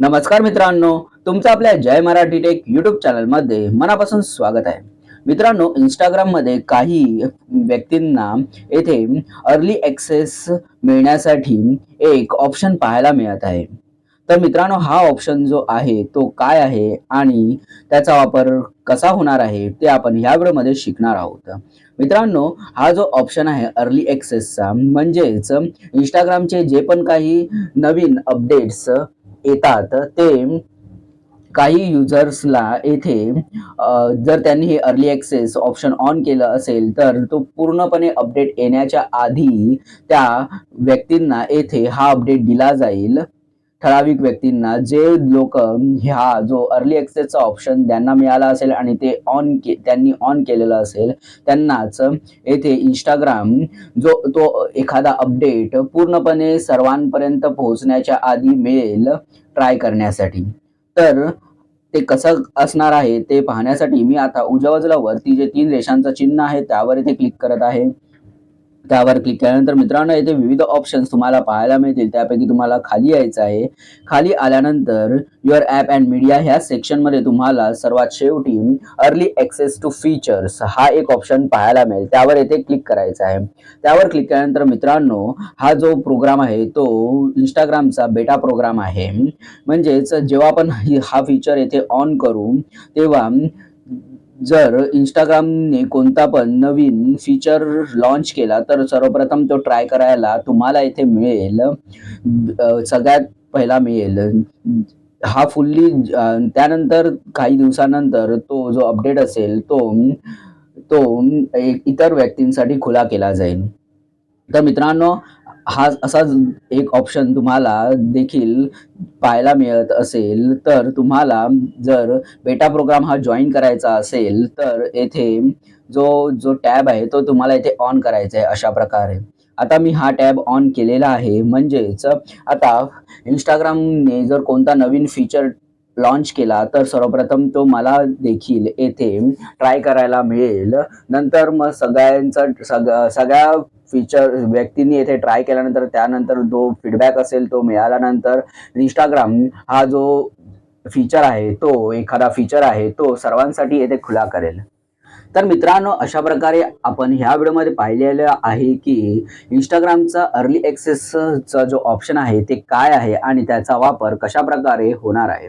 नमस्कार मित्रांनो तुमचं आपल्या जय मराठी टेक युट्यूब चॅनलमध्ये मनापासून स्वागत आहे. मित्रांनो इंस्टाग्राममध्ये काही व्यक्तींना येथे अर्ली ॲक्सेस मिळण्यासाठी एक ऑप्शन पाहायला मिळत आहे. तर मित्रांनो हा ऑप्शन जो आहे तो काय आहे आणि त्याचा वापर कसा होणार आहे ते आपण ह्या वेळेमध्ये शिकणार आहोत. मित्रांनो हा जो ऑप्शन आहे अर्ली ॲक्सेसचा म्हणजेच इंस्टाग्रामचे जे पण काही नवीन अपडेट्स येतात ते काही युजर्सला येथे जर त्यांनी हे अर्ली ॲक्सेस ऑप्शन ऑन केलं असेल तर तो पूर्णपणे अपडेट येण्याच्या आधी त्या व्यक्तींना येथे हा अपडेट दिला जाईल. ठराविक व्यक्तींना जे लोक ह्या जो अर्ली एक्सेसचा ऑप्शन त्यांना मिळाला असेल आणि ते ऑन के त्यांनी ऑन केलेलं असेल त्यांनाच येथे इंस्टाग्राम जो तो एखादा अपडेट पूर्णपणे सर्वांपर्यंत पोहोचण्याच्या आधी मिळेल ट्राय करण्यासाठी. तर ते कसं असणार आहे ते पाहण्यासाठी मी आता उजव्या वरती जे तीन रेषांचं चिन्ह आहे त्यावर इथे क्लिक करत आहे. त्यावर क्लिक केल्यानंतर मित्रांनो इथे विविध ऑप्शन्स तुम्हाला पाहायला मिळतील. त्यापैकी तुम्हाला खाली यायचं आहे. खाली आल्यानंतर युअर ॲप अँड मीडिया ह्या सेक्शनमध्ये तुम्हाला सर्वात शेवटी अर्ली ॲक्सेस टू फीचर्स हा एक ऑप्शन पाहायला मिळेल. त्यावर येथे क्लिक करायचं आहे. त्यावर क्लिक केल्यानंतर मित्रांनो हा जो प्रोग्राम आहे तो इंस्टाग्रामचा बेटा प्रोग्राम आहे. म्हणजेच जेव्हा आपण हा फीचर येथे ऑन करू तेव्हा जर इंस्टाग्रामने कोणता पण नवीन फीचर लॉन्च केला तर सर्वप्रथम तो ट्राय करायला तुम्हाला इथे मिळेल. सगळ्यात पहिला मिळेल. हा फुल्ली त्यानंतर काही दिवसानंतर तो जो अपडेट असेल तो तो एक इतर व्यक्तींसाठी खुला केला जाईल. तर मित्रांनो हा असा एक ऑप्शन तुम्हाला देखील पाहायला मिळत असेल तर तुम्हाला जर बेटा प्रोग्राम हा जॉईन करायचा असेल तर येथे जो जो टॅब आहे तो तुम्हाला इथे ऑन करायचा आहे अशा प्रकारे. आता मी हा टॅब ऑन केलेला आहे. म्हणजेच आता इंस्टाग्रामने जर कोणता नवीन फीचर लॉन्च केला तर सर्वप्रथम तो मला देखील येथे ट्राय करायला मिळेल. नंतर मग सगळ्यांचं सग सगळ्या फीचर व्यक्तींनी येथे ट्राय केल्यानंतर त्यानंतर जो फीडबॅक असेल तो मिळाल्यानंतर इंस्टाग्राम हा जो फीचर आहे तो एखादा फीचर आहे तो सर्वांसाठी येथे खुला करेल. तर मित्रांनो अशा प्रकारे आपण ह्या व्हिडिओमध्ये पाहिलेलं आहे की इंस्टाग्रामचा अर्ली ॲक्सेसचा जो ऑप्शन आहे ते काय आहे आणि त्याचा वापर कशा प्रकारे होणार आहे?